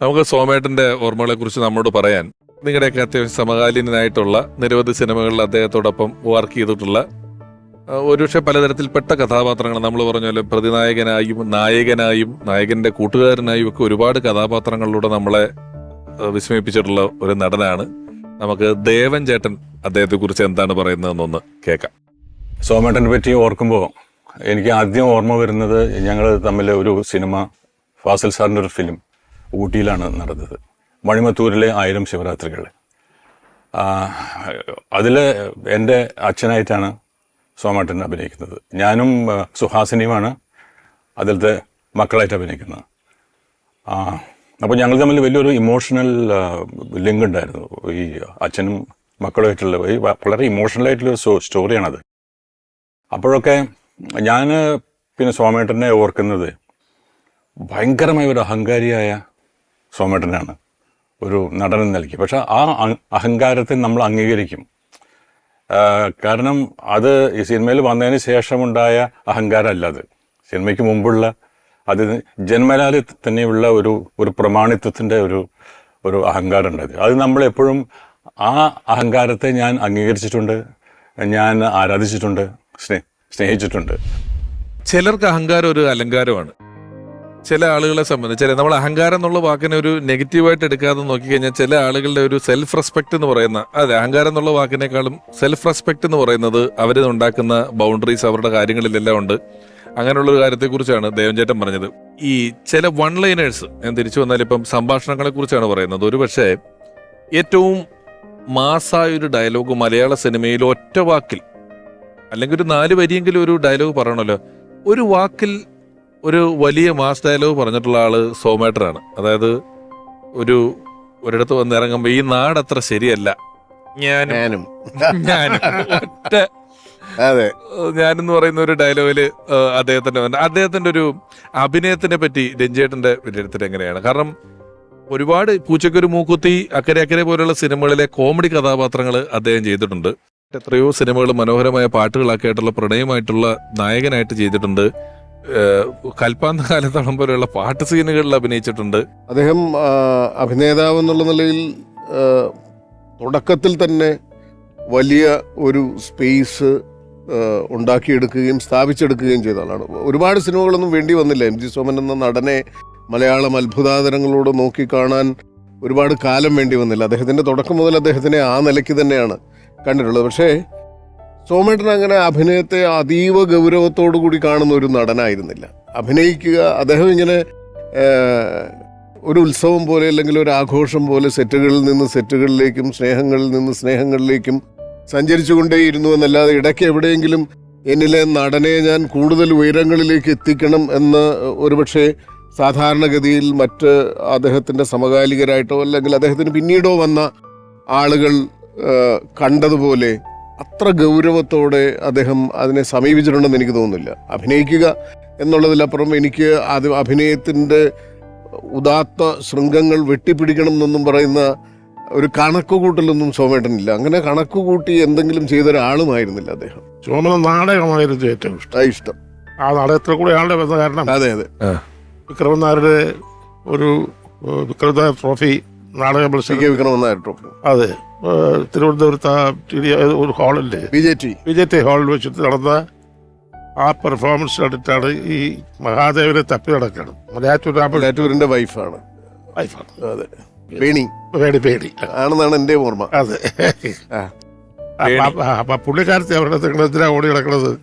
നമുക്ക് സോമേട്ടന്റെ ഓർമ്മകളെ കുറിച്ച് നമ്മോട് പറയാൻ നിങ്ങളുടെയൊക്കെ അത്യാവശ്യം സമകാലീനായിട്ടുള്ള നിരവധി സിനിമകളിൽ അദ്ദേഹത്തോടൊപ്പം വർക്ക് ചെയ്തിട്ടുള്ള ഒരുപക്ഷെ പലതരത്തിൽപ്പെട്ട കഥാപാത്രങ്ങൾ നമ്മൾ പറഞ്ഞ പോലെ പ്രതിനായകനായും നായകനായും നായകന്റെ കൂട്ടുകാരനായും ഒക്കെ ഒരുപാട് കഥാപാത്രങ്ങളിലൂടെ നമ്മളെ വിസ്മയിപ്പിച്ചിട്ടുള്ള ഒരു നടനാണ്. നമുക്ക് ദേവൻ ചേട്ടൻ അദ്ദേഹത്തെ കുറിച്ച് എന്താണ് പറയുന്നതെന്നൊന്ന് കേൾക്കാം. സോമേട്ടനെ പറ്റി ഓർക്കുമ്പോൾ എനിക്ക് ആദ്യം ഓർമ്മ വരുന്നത് ഞങ്ങൾ തമ്മിൽ ഒരു സിനിമ ഫാസിൽ സാറിന്റെ ഒരു ഫിലിം ഊട്ടിയിലാണ് നടന്നത്. മണിമത്തൂരിലെ ആയിരം ശിവരാത്രികൾ. അതിൽ എന്റെ അച്ഛനായിട്ടാണ് സോമാട്ടൻ അഭിനയിക്കുന്നത്. ഞാനും സുഹാസിനിയുമാണ് അതിലത്തെ മക്കളായിട്ട് അഭിനയിക്കുന്നത്. അപ്പോൾ ഞങ്ങൾ തമ്മിൽ വലിയൊരു ഇമോഷണൽ ലിങ്ക് ഉണ്ടായിരുന്നു. ഈ അച്ഛനും മക്കളുമായിട്ടുള്ള വളരെ ഇമോഷണൽ ആയിട്ടുള്ള സ്റ്റോറിയാണത്. അപ്പോഴൊക്കെ ഞാൻ പിന്നെ സോമേട്ടനെ ഓർക്കുന്നത് ഭയങ്കരമായ ഒരു അഹങ്കാരിയായ സോമേട്ടനാണ്. ഒരു നടൻ എന്ന നിലയ്ക്ക് പക്ഷെ ആ അഹങ്കാരത്തെ നമ്മൾ അംഗീകരിക്കും. കാരണം അത് ഈ സിനിമയിൽ വന്നതിന് ശേഷമുണ്ടായ അഹങ്കാരമല്ല അത്. സിനിമയ്ക്ക് മുമ്പുള്ള അത് ജന്മലാൽ തന്നെയുള്ള ഒരു ഒരു പ്രമാണിത്വത്തിന്റെ ഒരു ഒരു അഹങ്കാരം ഉണ്ടായത്. അത് നമ്മളെപ്പോഴും ആ അഹങ്കാരത്തെ ഞാൻ അംഗീകരിച്ചിട്ടുണ്ട് ഞാൻ ആരാധിച്ചിട്ടുണ്ട് സ്നേ സ്നേഹിച്ചിട്ടുണ്ട്. ചിലർക്ക് അഹങ്കാരം ഒരു അലങ്കാരമാണ്. ചില ആളുകളെ സംബന്ധിച്ച് ചില നമ്മൾ അഹങ്കാരം എന്നുള്ള വാക്കിനെ ഒരു നെഗറ്റീവായിട്ട് എടുക്കാതെ നോക്കിക്കഴിഞ്ഞാൽ ചില ആളുകളുടെ ഒരു സെൽഫ് റെസ്പെക്ട് എന്ന് പറയുന്ന അതെ അഹങ്കാരം എന്നുള്ള വാക്കിനേക്കാളും സെൽഫ് റെസ്പെക്ട് എന്ന് പറയുന്നത് അവർ ഉണ്ടാക്കുന്ന ബൗണ്ടറീസ് അവരുടെ കാര്യങ്ങളിലെല്ലാം ഉണ്ട്. അങ്ങനെയുള്ള ഒരു കാര്യത്തെക്കുറിച്ചാണ് ദേവൻചേട്ടൻ പറഞ്ഞത്. ഈ ചില വൺ ലൈനേഴ്സ് ഞാൻ തിരിച്ചു വന്നാൽ ഇപ്പം സംഭാഷണങ്ങളെ കുറിച്ചാണ് പറയുന്നത്. ഒരു പക്ഷേ ഏറ്റവും മാസായ ഒരു ഡയലോഗ് മലയാള സിനിമയിൽ ഒറ്റ വാക്കിൽ അല്ലെങ്കിൽ ഒരു നാല് വരിയെങ്കിലും ഒരു ഡയലോഗ് പറയണമല്ലോ ഒരു വാക്കിൽ ഒരു വലിയ മാസ് ഡയലോഗ് പറഞ്ഞിട്ടുള്ള ആൾ സോമേട്ടറാണ് അതായത് ഒരു ഒരിടത്ത് വന്ന് ഇറങ്ങുമ്പോ ഈ നാട് അത്ര ശരിയല്ല. ഞാനും ഞാനും. ഒറ്റ അതെ. ഞാനെന്ന് പറയുന്ന ഒരു ഡയലോഗിൽ അദ്ദേഹത്തിന്റെ അദ്ദേഹത്തിന്റെ ഒരു അഭിനയത്തിനെ പറ്റി രഞ്ജേട്ടന്റെ വിലയിരുത്തൽ എങ്ങനെയാണ്? കാരണം ഒരുപാട് പൂച്ചക്കൊരു മൂക്കുത്തി അക്കരെ അക്കരെ പോലുള്ള സിനിമകളിലെ കോമഡി കഥാപാത്രങ്ങൾ അദ്ദേഹം ചെയ്തിട്ടുണ്ട്. എത്രയോ സിനിമകൾ മനോഹരമായ പാട്ടുകളൊക്കെ ആയിട്ടുള്ള പ്രണയമായിട്ടുള്ള നായകനായിട്ട് ചെയ്തിട്ടുണ്ട്. കൽപ്പാന്ത കാലത്തോളം പോലെയുള്ള പാട്ട് സീനുകളിൽ അഭിനയിച്ചിട്ടുണ്ട്. അദ്ദേഹം അഭിനേതാവ് എന്നുള്ള നിലയിൽ തുടക്കത്തിൽ തന്നെ വലിയ ഒരു സ്പേസ് ഉണ്ടാക്കിയെടുക്കുകയും സ്ഥാപിച്ചെടുക്കുകയും ചെയ്ത ആളാണ്. ഒരുപാട് സിനിമകളൊന്നും വേണ്ടി വന്നില്ല. എം ജി സോമൻ എന്ന നടനെ മലയാളം അത്ഭുതാതരങ്ങളോട് നോക്കിക്കാണാൻ ഒരുപാട് കാലം വേണ്ടി വന്നില്ല. അദ്ദേഹത്തിന്റെ തുടക്കം മുതൽ അദ്ദേഹത്തിനെ ആ നിലയ്ക്ക് തന്നെയാണ് കണ്ടിട്ടുള്ളത്. പക്ഷേ സോമേട്ടൻ അങ്ങനെ അഭിനയത്തെ അതീവ ഗൗരവത്തോടു കൂടി കാണുന്ന ഒരു നടനായിരുന്നില്ല. അഭിനയിക്കുക അദ്ദേഹം ഇങ്ങനെ ഒരു ഉത്സവം പോലെ അല്ലെങ്കിൽ ഒരു ആഘോഷം പോലെ സെറ്റുകളിൽ നിന്ന് സെറ്റുകളിലേക്കും സ്നേഹങ്ങളിൽ നിന്ന് സ്നേഹങ്ങളിലേക്കും സഞ്ചരിച്ചുകൊണ്ടേയിരുന്നു എന്നല്ലാതെ ഇടയ്ക്ക് എവിടെയെങ്കിലും എന്നിലെ നടനെ ഞാൻ കൂടുതൽ ഉയരങ്ങളിലേക്ക് എത്തിക്കണം എന്ന് ഒരുപക്ഷെ സാധാരണഗതിയിൽ മറ്റ് അദ്ദേഹത്തിന്റെ സമകാലികരായിട്ടോ അല്ലെങ്കിൽ അദ്ദേഹത്തിന് പിന്നീടോ വന്ന ആളുകൾ കണ്ടതുപോലെ അത്ര ഗൗരവത്തോടെ അദ്ദേഹം അതിനെ സമീപിച്ചിട്ടുണ്ടെന്ന് എനിക്ക് തോന്നുന്നില്ല. അഭിനയിക്കുക എന്നുള്ളതിലപ്പുറം എനിക്ക് അത് അഭിനയത്തിന്റെ ഉദാത്ത ശൃംഗങ്ങൾ വെട്ടിപ്പിടിക്കണം എന്നൊന്നും പറയുന്ന ഒരു കണക്കുകൂട്ടലൊന്നും സോമേട്ടനില്ല അങ്ങനെ കണക്കുകൂട്ടി എന്തെങ്കിലും ചെയ്ത ഒരാളുമായിരുന്നില്ല അദ്ദേഹം സോമന നാടകമായിരുന്നു ഏറ്റവും ഇഷ്ടം. ഇഷ്ടം. ആ നാടകത്തിൽ കൂടെ ആളുടെ വന്ന കാരണം അതെ അതെ. വിക്രമനാരുടെ ഒരു വിക്രമനായ വിക്രമൻ നായർ ട്രോഫി നാടക മത്സരം വിക്രമനായ ട്രോഫി. അതെ. തിരുവനന്തപുരത്ത് ആ ടി ഡി ഒരു ഹാളില്ലേ? B J T B J T ഹാളിൽ വെച്ചിട്ട് നടന്ന ആ പെർഫോമൻസ് കണ്ടിട്ടാണ് ഈ മഹാദേവനെ തപ്പി നടക്കണം. മലയാറ്റൂരിന്റെ വൈഫാണ് വൈഫാണ് അതെ. വേണി പേടി പേടി ആണെന്നാണ് എന്റെ ഓർമ്മ. അതെ. അപ്പൊ പുള്ളിക്കാരത്തെ അവരുടെ എന്തിനാ ഓടി കിടക്കുന്നത്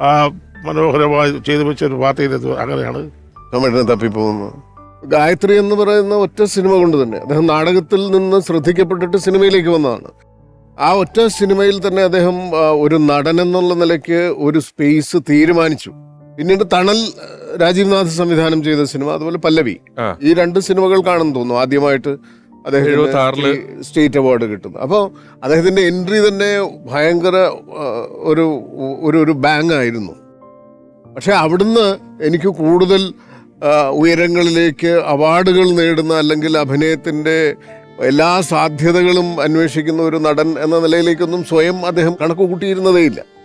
ആ മനോഹരമായി ചെയ്തു വെച്ച ഒരു പാർട്ടിയിലെത്തു അങ്ങനെയാണ്. തപ്പി തപ്പിപ്പോകുന്നു. ഗായത്രി എന്ന് പറയുന്ന ഒറ്റ സിനിമ കൊണ്ട് തന്നെ അദ്ദേഹം നാടകത്തിൽ നിന്ന് ശ്രദ്ധിക്കപ്പെട്ടിട്ട് സിനിമയിലേക്ക് വന്നതാണ്. ആ ഒറ്റ സിനിമയിൽ തന്നെ അദ്ദേഹം ഒരു നടൻ എന്നുള്ള നിലയ്ക്ക് ഒരു സ്പേസ് തീരുമാനിച്ചു. പിന്നീട് തണൽ രാജീവ് നാഥ് സംവിധാനം ചെയ്ത സിനിമ അതുപോലെ പല്ലവി. ഈ രണ്ട് സിനിമകൾ കാണുന്നു തോന്നുന്നു. ആദ്യമായിട്ട് അദ്ദേഹം സ്റ്റേറ്റ് അവാർഡ് കിട്ടുന്നു. അപ്പോൾ അദ്ദേഹത്തിന്റെ എൻട്രി തന്നെ ഭയങ്കര ഒരു ഒരു ബാങ് ആയിരുന്നു പക്ഷെ അവിടുന്ന് എനിക്ക് കൂടുതൽ ഉയരങ്ങളിലേക്ക് അവാർഡുകൾ നേടുന്ന അല്ലെങ്കിൽ അഭിനയത്തിന്റെ എല്ലാ സാധ്യതകളും അന്വേഷിക്കുന്ന ഒരു നടൻ എന്ന നിലയിലേക്കൊന്നും സ്വയം അദ്ദേഹം കണക്ക് കൂട്ടിയിരുന്നതേയില്ല